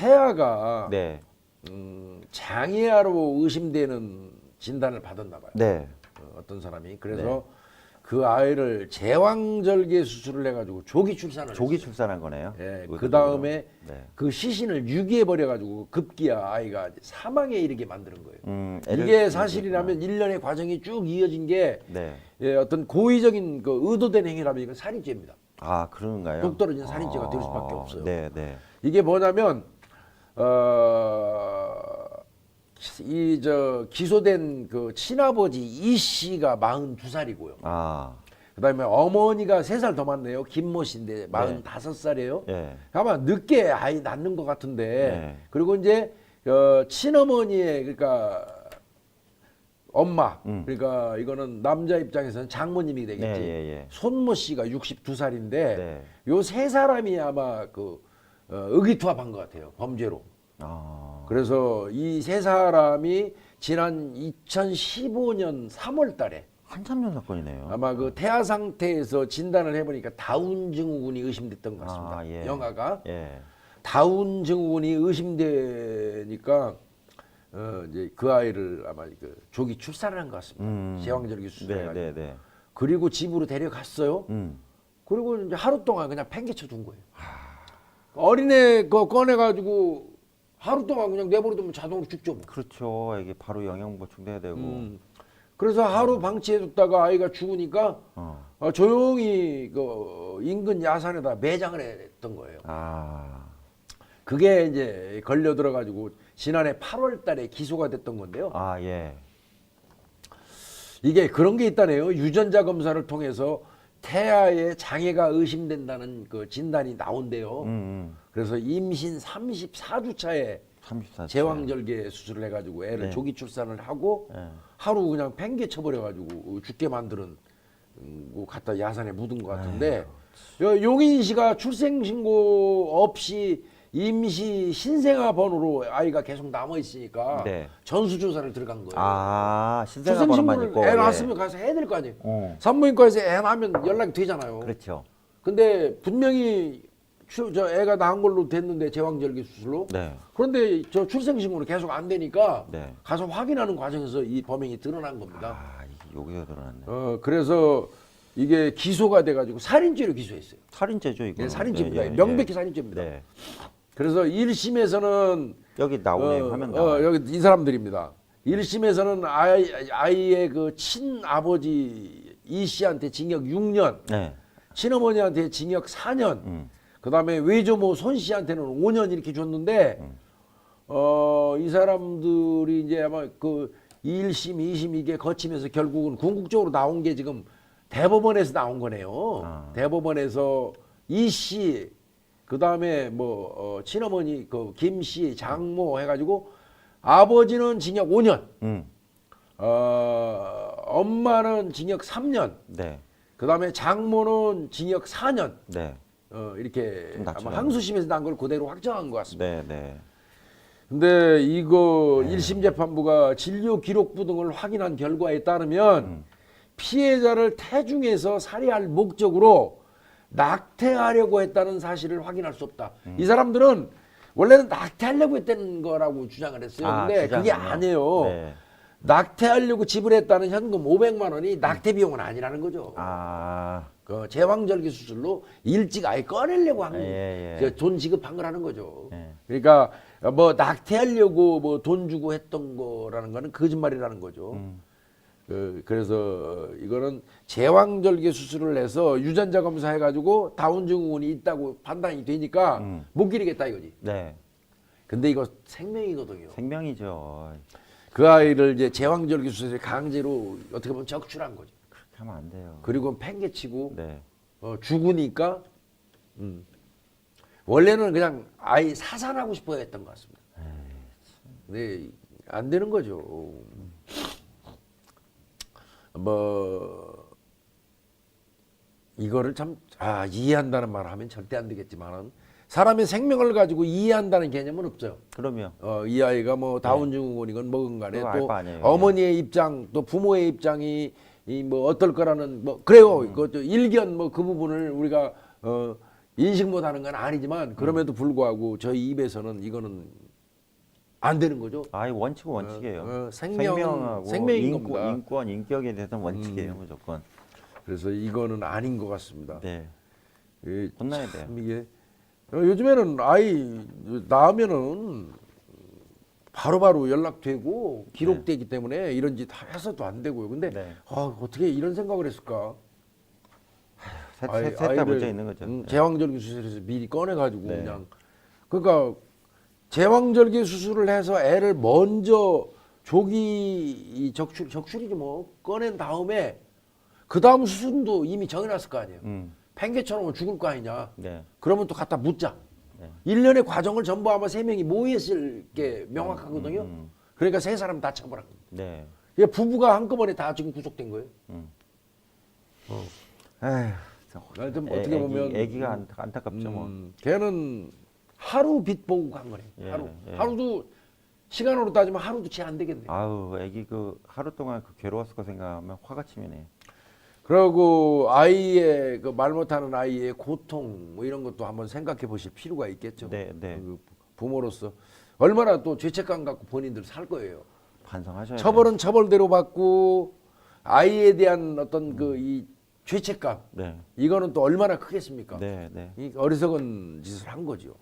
태아가 네. 음, 장애아로 의심되는 진단을 받았나 봐요. 네. 어, 어떤 사람이 그래서 그 아이를 제왕절개 수술을 해가지고 조기 출산을 조기 했어요. 출산한 거네요. 예. 그 다음에 네. 그 시신을 유기해 버려가지고 급기야 아이가 사망에 이르게 만드는 거예요. 음, 이게 사실이라면 일련의 과정이 쭉 이어진 게 네. 예, 어떤 고의적인 그 의도된 행위라면 이건 살인죄입니다. 아, 그런가요? 똑 떨어진 살인죄가 될 수밖에 없어요. 네, 네. 이게 뭐냐면 어, 이 저 기소된 그 친아버지 이 씨가 42살이고요. 아. 그다음에 어머니가 3살 더 많네요. 김모 씨인데 45살이에요. 예. 아마 늦게 아이 낳는 것 같은데 네. 그리고 이제 어, 친어머니의 그러니까 엄마 음. 그러니까 이거는 남자 입장에서는 장모님이 되겠지. 네, 예, 예. 손모 씨가 62살인데 네. 요세 사람이 아마 그 어, 의기투합한 것 같아요 범죄로. 아. 그래서 이 세 사람이 지난 2015년 3월 달에 한참 전 사건이네요. 아마 그 태아 상태에서 진단을 해보니까 다운 증후군이 의심됐던 것 같습니다. 아, 예. 영아가 예. 다운 증후군이 의심되니까 어 이제 그 아이를 아마 그 조기 출산을 한 것 같습니다. 음. 제왕절개 수술해 네, 가지고 네, 네. 그리고 집으로 데려갔어요. 음. 그리고 이제 하루 동안 그냥 팽개쳐 둔 거예요. 어린애 거 꺼내 가지고 하루 동안 그냥 내버려두면 자동으로 죽죠. 뭐. 그렇죠. 이게 바로 영양 보충돼야 되고. 음. 그래서 하루 방치해뒀다가 아이가 죽으니까 어. 어, 조용히 그 인근 야산에다 매장을 했던 거예요. 아. 그게 이제 걸려 들어가지고 지난해 8월달에 기소가 됐던 건데요. 아, 예. 이게 그런 게 있다네요. 유전자 검사를 통해서 태아의 장애가 의심된다는 그 진단이 나온대요. 음, 음. 그래서 임신 34주 차에 34. 제왕절개 수술을 해가지고 애를 네. 조기 출산을 하고 예. 하루 그냥 팽개 쳐버려가지고 죽게 만드는 음, 거 갖다 야산에 묻은 것 같은데 여- 용인 씨가 출생 신고 없이 임시 신생아 번호로 아이가 계속 남아 있으니까 네. 전수조사를 들어간 거예요. 아, 신생아 번호만 있고. 애 예. 낳았으면 가서 해야 될 거 아니에요. 어. 산부인과에서 애 낳으면 연락이 되잖아요. 그렇죠. 근데 분명히 추- 저 애가 낳은 걸로 됐는데 제왕절개 수술로 네. 그런데 저 출생신고는 계속 안 되니까 네. 가서 확인하는 과정에서 이 범행이 드러난 겁니다. 아, 이게 여기서 드러났네. 어 그래서 이게 기소가 돼가지고 살인죄로 기소했어요. 살인죄죠, 이거. 예, 살인죄입니다. 예, 예, 명백히 예. 살인죄입니다. 네. 그래서 1심에서는 여기 나오네요. 어, 화면 어, 나와요. 여기 이 사람들입니다. 1심에서는 아이, 아이의 그 친아버지 이 씨한테 징역 6년, 네. 친어머니한테 징역 4년, 음. 그다음에 외조모 손 씨한테는 5년 이렇게 줬는데 음. 어, 이 사람들이 이제 아마 그 1심, 2심 이게 거치면서 결국은 궁극적으로 나온 게 지금 대법원에서 나온 거네요. 아. 대법원에서 이 씨, 그 다음에 뭐 어, 친어머니 그 김 씨, 장모 해 가지고 아버지는 징역 5년. 음. 어, 엄마는 징역 3년. 네. 그 다음에 장모는 징역 4년. 네. 어, 이렇게. 아마 항소심에서 난 걸 그대로 확정한 것 같습니다. 네, 네. 근데 이거 일 1심 재판부가 진료 기록부 등을 확인한 결과에 따르면 음. 피해자를 태중에서 살해할 목적으로 낙태하려고 했다는 사실을 확인할 수 없다. 음. 이 사람들은 원래는 낙태하려고 했다는 거라고 주장을 했어요. 아, 근데 그게 주장은요? 아니에요. 네. 낙태하려고 지불했다는 현금 500만 원이 낙태 비용은 아니라는 거죠. 아. 그 제왕절개 수술로 일찍 아예 꺼내려고 한 예, 예. 그돈 지급한 거라는 거죠. 예. 그러니까 뭐 낙태하려고 뭐 돈 주고 했던 거라는 거는 거짓말이라는 거죠. 음. 그, 그래서 이거는 제왕절개 수술을 해서 유전자 검사해 가지고 다운 증후군이 있다고 판단이 되니까 음. 못 기르겠다 이거지. 네. 근데 이거 생명이거든요. 생명이죠. 그 아이를 이제 제왕절개 수술에 강제로 어떻게 보면 적출한 거죠. 그렇게 하면 안 돼요. 그리고 팽개치고 네. 어, 죽으니까 음. 원래는 그냥 아이 사산하고 싶어 했던 것 같습니다. 근데 안 되는 거죠. 뭐 이거를 참 아, 이해한다는 말을 하면 절대 안 되겠지만은 사람의 생명을 가지고 이해한다는 개념은 없어요. 그럼요. 어, 이 아이가 뭐 다운 증후군이건 뭐건 간에 또. 어머니의 입장 또 부모의 입장이 이 뭐 어떨 거라는 뭐 그래요. 음. 그것도 일견 뭐 그 부분을 우리가 어 인식 못하는 건 아니지만 그럼에도 불구하고 저희 입에서는 이거는 안 되는 거죠. 아이 원칙은 원칙이에요. 어, 어, 생명은 생명하고 생명인 인권, 겁니다. 음. 인권, 인격에 대해서는 원칙이에요, 무조건. 그래서 이거는 아닌 것 같습니다. 네, 이 혼나야 돼요. 참 이게 어, 요즘에는 아이 낳으면은 바로바로 연락되고 기록되기 때문에 이런 짓 해서도 안 되고요. 근데 네. 아, 어떻게 이런 생각을 했을까? 셋다 문제 있는 거죠. 음, 제왕절개 수술해서 미리 꺼내가지고 네. 그냥 그러니까 제왕절개 수술을 해서 애를 먼저 조기 이 적출 적출이지 뭐 꺼낸 다음에 그 다음 수술도 이미 정해놨을 거 아니에요. 음, 팽개처럼 죽을 거 아니냐. 네, 그러면 또 갖다 묻자. 네. 일 1년의 과정을 전부 아마 세 명이 모의했을 게 명확하거든요. 음, 그러니까 세 사람 다 처벌한 거예요. 네. 이게 부부가 한꺼번에 다 지금 구속된 거예요. 에휴, 하여튼 애- 어떻게 애기- 보면 애기가 안, 안타깝죠, 뭐. 음, 걔는 하루 빚 보고 간 거네. 예, 하루. 예. 하루도 시간으로 따지면 하루도 채 안 되겠네. 아우, 애기 그 하루 동안 그 괴로웠을 거 생각하면 화가 치미네. 그리고 아이의 그 말 못하는 아이의 고통 뭐 이런 것도 한번 생각해 보실 필요가 있겠죠. 네, 네. 그 부모로서 얼마나 또 죄책감 갖고 본인들 살 거예요. 반성하셔야 돼요. 처벌은 처벌대로 받고 아이에 대한 어떤 그 이 죄책감 네, 이거는 또 얼마나 크겠습니까? 네, 네. 이 어리석은 짓을 한 거죠.